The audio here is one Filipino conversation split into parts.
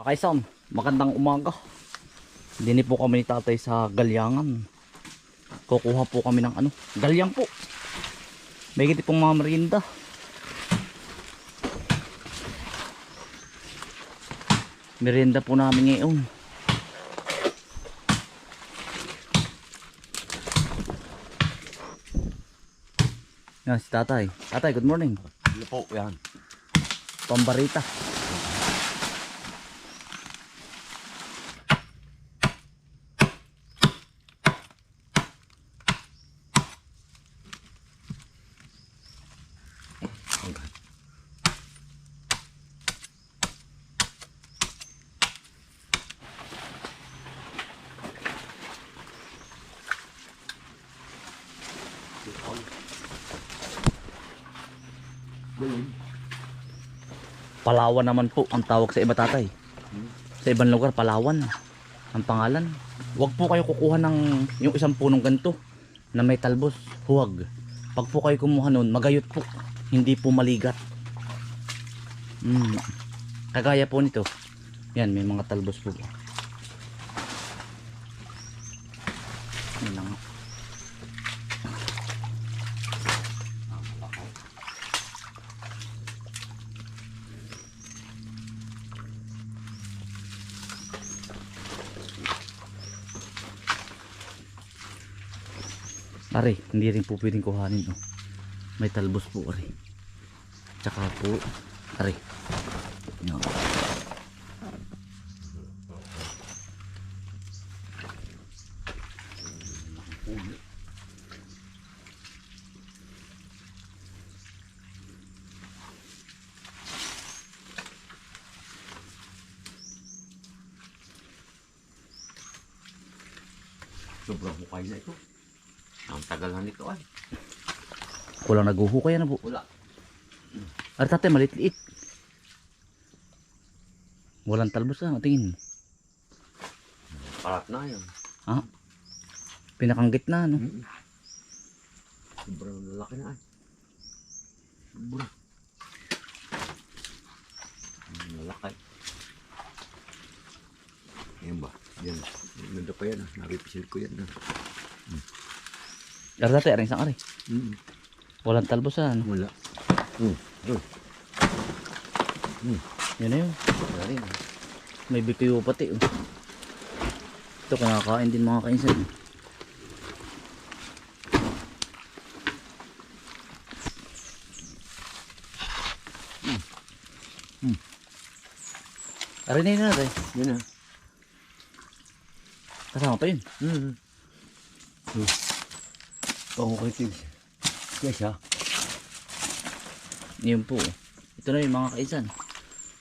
Kaisan, magandang umaga. Dini po kami ni tatay sa galyangan. Kukuha po kami ng ano, galyang po. May giti pong mga merienda. Merienda po namin ngayon. Yan si tatay. Tatay, good morning. Ano po yan? Pambarita. Palawan naman po ang tawag sa iba tatay. Sa ibang lugar, Palawan ang pangalan. Huwag po kayo kukuha ng yung isang punong ganito na may talbos. Huwag. Pag po kayo kumuha nun, magayot po. Hindi po maligat. Mm. Kagaya po nito. Yan, may mga talbos po. Yan lang. Ari, hindi rin po pwedeng kuhanin. Oh. May talbos po, Ari. Tsaka po, Ari. Yan. Sobrang hukay na ito. Ang tagal na nito ay. Kulang naguhukay na po. Wala. Ari tatay, maliit-liit. Walang talbos ah, tingin. Parat na yan. Ah, pinakang gitna, no? Mm. Sobrang lalaki na ay. Sobrang. Ang Lalaki. Yan ba? Yan. Ganda pa yan ah. Naripisil ko yan ah. Ari tatay, ari isang ari. Mm. Walang talbos no? Wala. Mm. Doon. Yun na yun. Wala rin ah. May bituyo pati, oh. Ito, kinakain din mga kainsan. Hmm. Aray na yun natin. Yan ah. Kasama pa yun. Mm. Mm. Pangukay tig. Yes ah. Yun po. Ito na yung mga kaisan.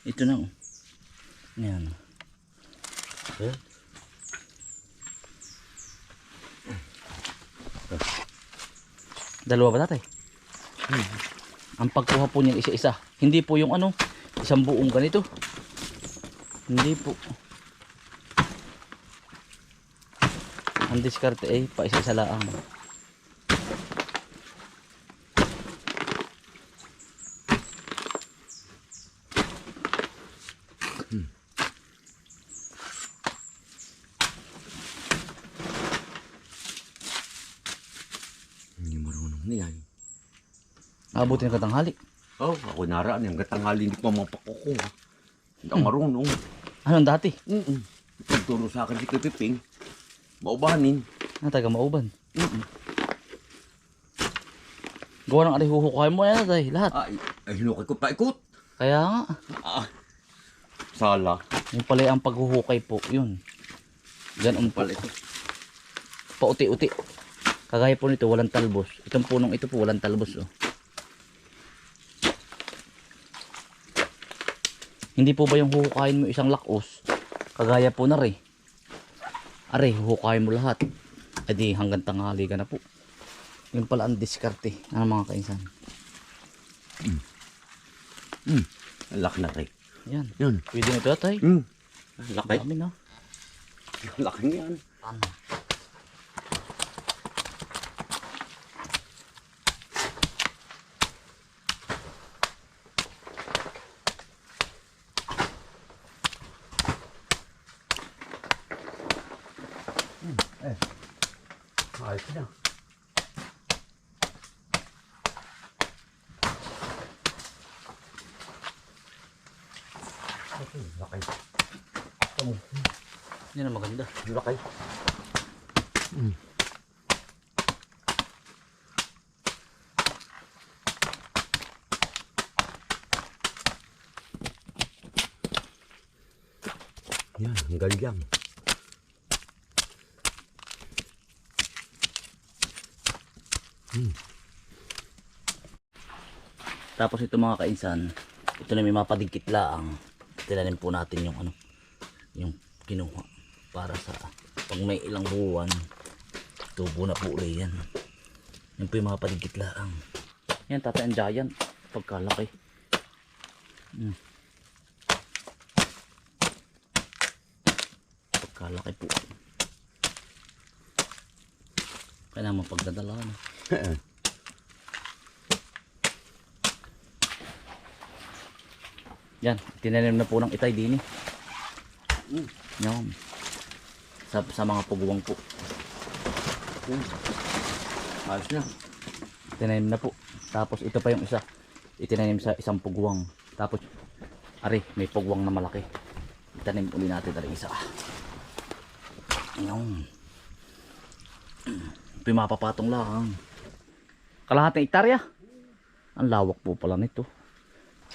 Ito na. oh. Yan. Eh? Dalawa ba tatay? Ang pagkuha po niyan isa-isa. Hindi po yung ano, isang buong ganito. Hindi po. Ang diskarte eh, pa isa-isa laang. Hindi marunong na yan. Abutin ng katanghali. Oh, ako naraan yung gatanghali hindi pa mapakuko. Hindi ako marunong. Anong dati? Mm-mm. Pagturo sa akin si Piping, maubanin. Ah, taga mauban. Mm-mm. Gawa ng ari huhukain mo yan tatay, lahat. Ay, ay hinukay ko pa ikot. Kaya nga, Ah, sala. yung pala ang paghuhukay po, yun. Ganun po. Pala ito. pauti-uti. Kagaya po nito, walang talbos. Itong punong ito po, walang talbos. Oh. Hindi po ba yung huhukayin mo isang lakos? Kagaya po na rin. Are, huhukayin mo lahat. E di hanggang tanghali ka na po. Yung pala ang diskarte ng mga kainsan. Mm. Ang laki na tayo. Yan. Yun. Pwede na ito tay. Mm. Laki. Dami. Ang laki niyan. Ayos Yan ang maganda. Laki. Yan, ang galyang. Tapos ito mga kainsan, ito na may mapadigkit laang. Tilanin po natin yung ano, yung kinuha para sa pag may ilang buwan, tubo na po ulit yan. Yan po yung mga padigkit laang. Yan tatay ang giant, pagkalaki. Hmm. Pagkalaki po. Kailangan pagdadala no? Yan, tinanim na po ng itay din eh. Mm. Yan. Sa, sa mga puguwang po. Ayos na. Tinanim na po. Tapos ito pa yung isa. Itinanim sa isang puguwang. Tapos, ari, may puguwang na malaki. Itanim uli natin ari isa. Yan. Ito yung mapapatong lang. Kalahating hektarya. Ang lawak po pala nito.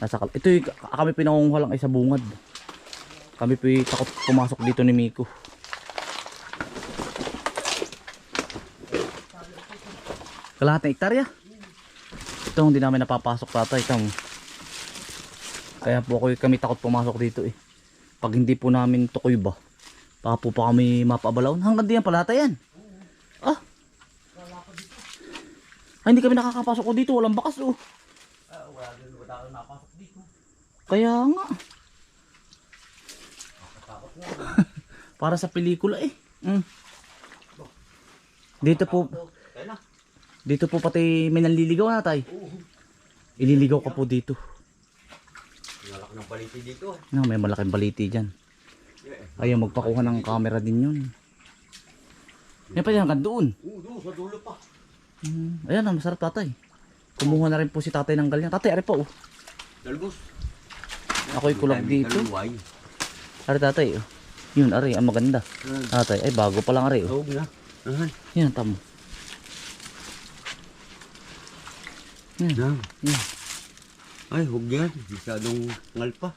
Nasa kal ito yung kami pinangunguha lang ay sa bungad. Kami po takot pumasok dito ni Miko. Kalahating hektarya. Ito hindi namin napapasok tatay. Ito. Kaya po ako kami takot pumasok dito eh. Pag hindi po namin tukoy ba. Baka po pa kami mapabalawon. Hanggang diyan pala tayo yan. Ah. Ay, hindi kami nakakapasok dito. Walang bakas oh. Kaya nga. Para sa pelikula eh. Mm. Dito po. Dito po pati may nanliligaw na tay. Ililigaw ka po dito. Nalak ng baliti dito. No, may malaking baliti dyan. Ayaw magpakuha ng camera din yun. Yan pa yan, hanggang doon. Oo, doon sa dulo pa. Mm, ayan, ang masarap tatay. Kumuha na rin po si tatay ng galyang. Tatay, ari pa oh. Dalbos. Ako'y kulag dito. Daluway. Ari tatay oh. Yun, ari, ang maganda. Tatay, ay bago pa lang ari oh. Huwag na. Yan, tamo. Yan, Na. yan. Ay, huwag yan. Masyadong ngal pa.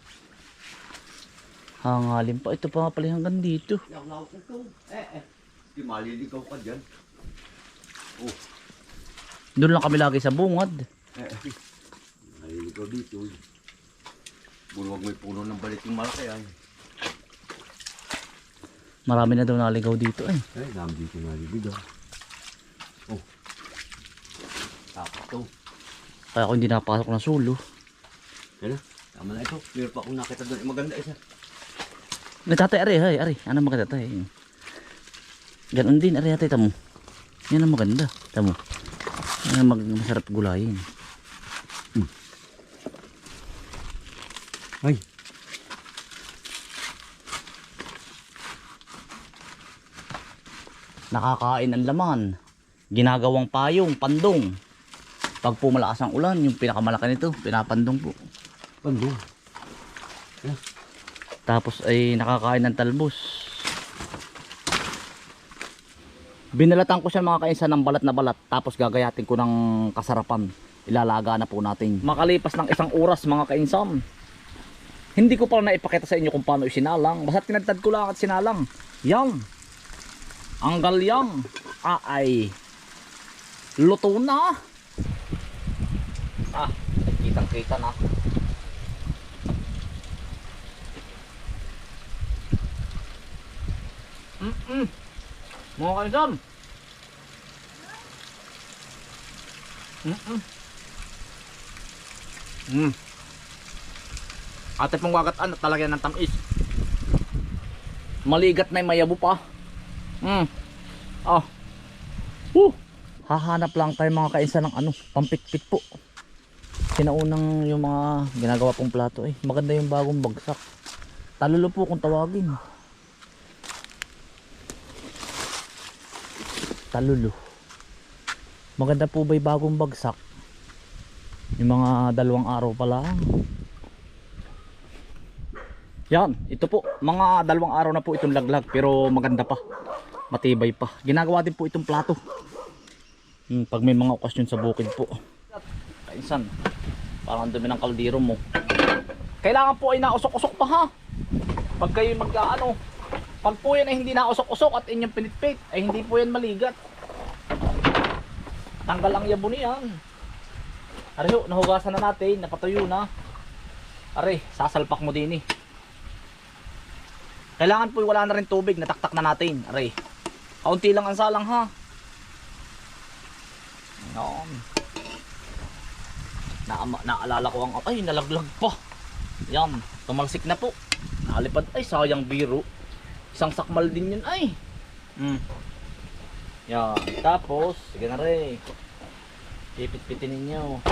Hangalin pa. Ito pa nga pala hanggang dito. Yung lawak ito. Eh, eh. Di maliligaw ka dyan. Oh. Doon lang kami lagi sa bungad. Eh, eh. Maliligaw dito. Bulwag may puno ng baliting malaki ay. Marami na daw naligaw dito eh. Eh, dami dito maliligaw. Oh. Tapos to. Kaya ako hindi napasok na sulo. Yan na. Tama na ito. Meron pa akong nakita doon. Maganda isa. Natatay, ari, ari, ari. Ano maganda tayo? Ganon din, ari, atay, tamo. Yan ang maganda. Tamo. Yan ang mag masarap gulayin. Ay. Nakakain ang laman. Ginagawang payong, pandong. Pag pumalakas ang ulan, yung pinakamalaki nito, pinapandong po. Pando. Tapos ay nakakain ng talbos. Binalatan ko siya mga kainsan ng balat na balat. Tapos gagayatin ko ng kasarapan. Ilalaga na po natin. Makalipas ng isang oras mga kainsan. Hindi ko pala naipakita sa inyo kung paano isinalang. Basta tinagtad ko lang at sinalang. Yan. Ang galyang. Ah, ay. Luto na. Ah, kitang kita na. Mm-mm. Mga kaisan. Mm-mm. Mm. Ate pong wagataan at talagyan ng tamis. Maligat na yung mayabo pa. Mm. Ah. Woo. Hahanap lang tayo mga kainsan ng ano, pampitpit po. Sinaunang yung mga ginagawa pong plato eh. Maganda yung bagong bagsak. Talulo po kung tawagin. talulo. Maganda po ba'y bagong bagsak? Yung mga dalawang araw pa lang. Yan, ito po. Mga dalawang araw na po itong laglag pero maganda pa. Matibay pa. Ginagawa din po itong plato. Hmm, pag may mga okasyon sa bukid po. Kainsan, parang ang dumi ng kaldero mo. Kailangan po ay nausok-usok pa ha. Pag kayo mag ano, pag po yan ay hindi nausok-usok at inyong pinitpit, ay hindi po yan maligat. Tanggal ang yabo niyan. Ari ho, nahugasan na natin, napatuyo na. Ari, sasalpak mo din eh. Kailangan po wala na rin tubig, nataktak na natin. Ari, kaunti lang ang salang ha. Yan. Na naalala ko ang ay nalaglag pa. Yan, tumalsik na po. Nalipad ay sayang biro. Isang sakmal din yun ay. Hmm. Yan, tapos sige na rin. Pipit-pitin ninyo.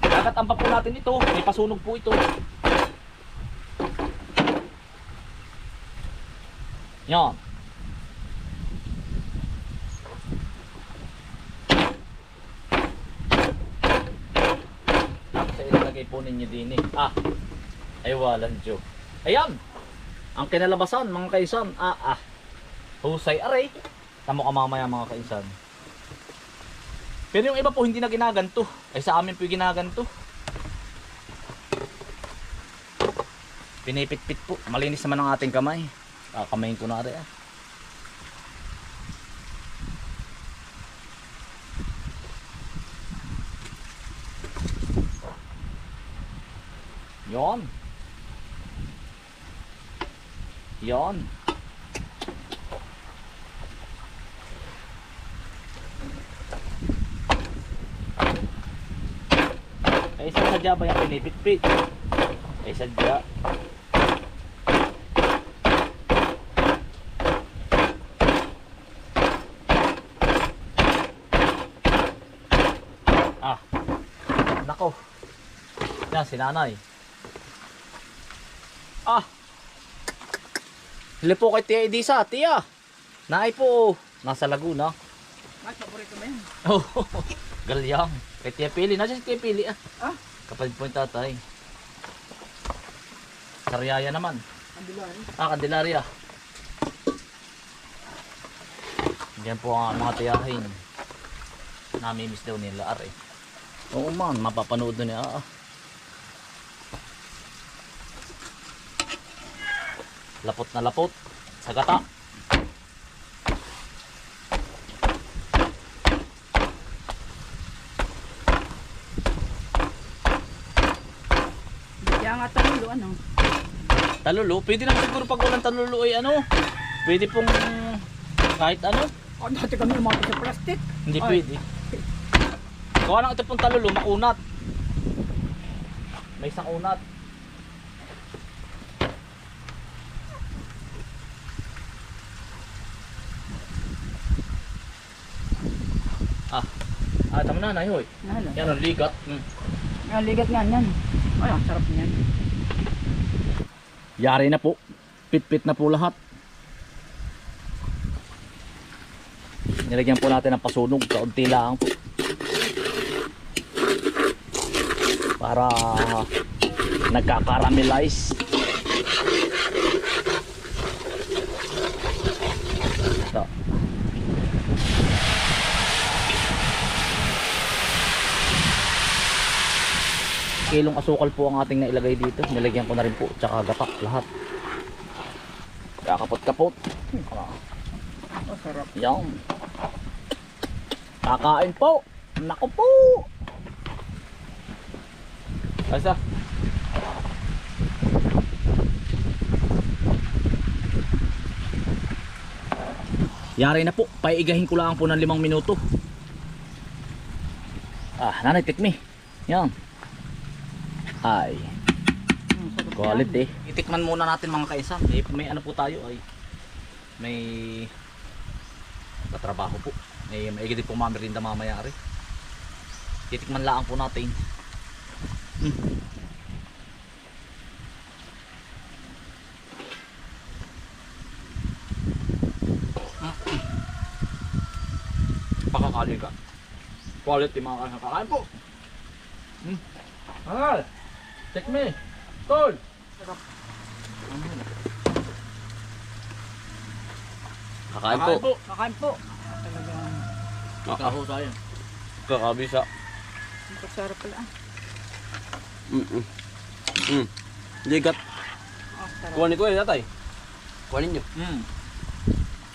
Kakatampa po natin ito. May pasunog po ito. Yan. Po ninyo din eh. Ah, ay walang joke. Ayan! Ang kinalabasan mga kaisan. Ah, ah. Husay aray. Tamo ka mamaya mga kaisan. Pero yung iba po hindi na ginaganto. Ay sa amin po yung ginaganto. Pinipit-pit po. Malinis naman ang ating kamay. Ah, kamayin ko na rin ah. Yon. Yon. Ay sadya ba yung pinipit-pit? Ay sadya. Ah. Nako. Yan si nanay. Ah. Hili po kay Tia Edisa, Tia. Naay po. Nasa Laguna. Mas paborito mo yan. Oh, galyang. Kay Tia Pili. Nasaan si Tia Pili ah? Ah? Kapatid po yung tatay. Sariaya naman. Dilan. Ah, Candelaria. Yan po ang mga tiyahin. Namimiss daw nila are. Oo man, mapapanood na niya. Ah. Lapot na lapot. Sa gata. Kaya nga talulo, ano? Talulo, pwede naman siguro pag walang talulo ay ano. Pwede pong kahit ano. O, dati kami umapit sa plastic. Hindi Ay. pwede. Gawa ng ito pong talulo, makunat. May isang unat. Ah. Ah, tama na, nayoy. Ano? Yan ang ligat. Hmm. Ang ligat nga yan. Ay, ang sarap niyan. Yari na po. Pit-pit na po lahat. Nilagyan po natin ng pasunog. Kaunti lang po. Para nagka-caramelize. Kilong asukal po ang ating nailagay dito. Nilagyan ko na rin po. Tsaka gata. Lahat. Kakapot-kapot. Ah, Oh, sarap. yan. Kakain po. Nako po. Asa? Yari na po. Paigahin ko lang po ng limang minuto. Ah, nanay, tikmi. Yan ay quality. Yan. Itikman muna natin mga kaisa. May, may ano po tayo ay may katrabaho po. May maigit po mamirinda mamayari. Itikman lang po natin. Hmm. pakakali ka. Quality mga kakakain po. Hmm. Angal! Check me. Tol. Kakain po. Kakain po. Talagang Kahusayan. Kakabisa. ang pagsarap pala. ah. Mm-mm. Mm. Ligat. Oh, sarap. Kuha ni Kuya, tatay. Kuha ninyo. Hmm.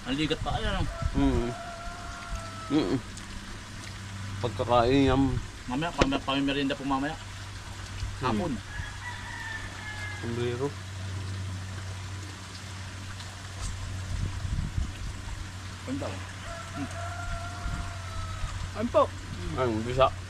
Ang ligat pa kaya no? Mm. Mm. Pagkakain yung Mamaya, pam pamimerienda po mamaya. Hapon. sombrero. Ganda. Kain po. Ay, bisa.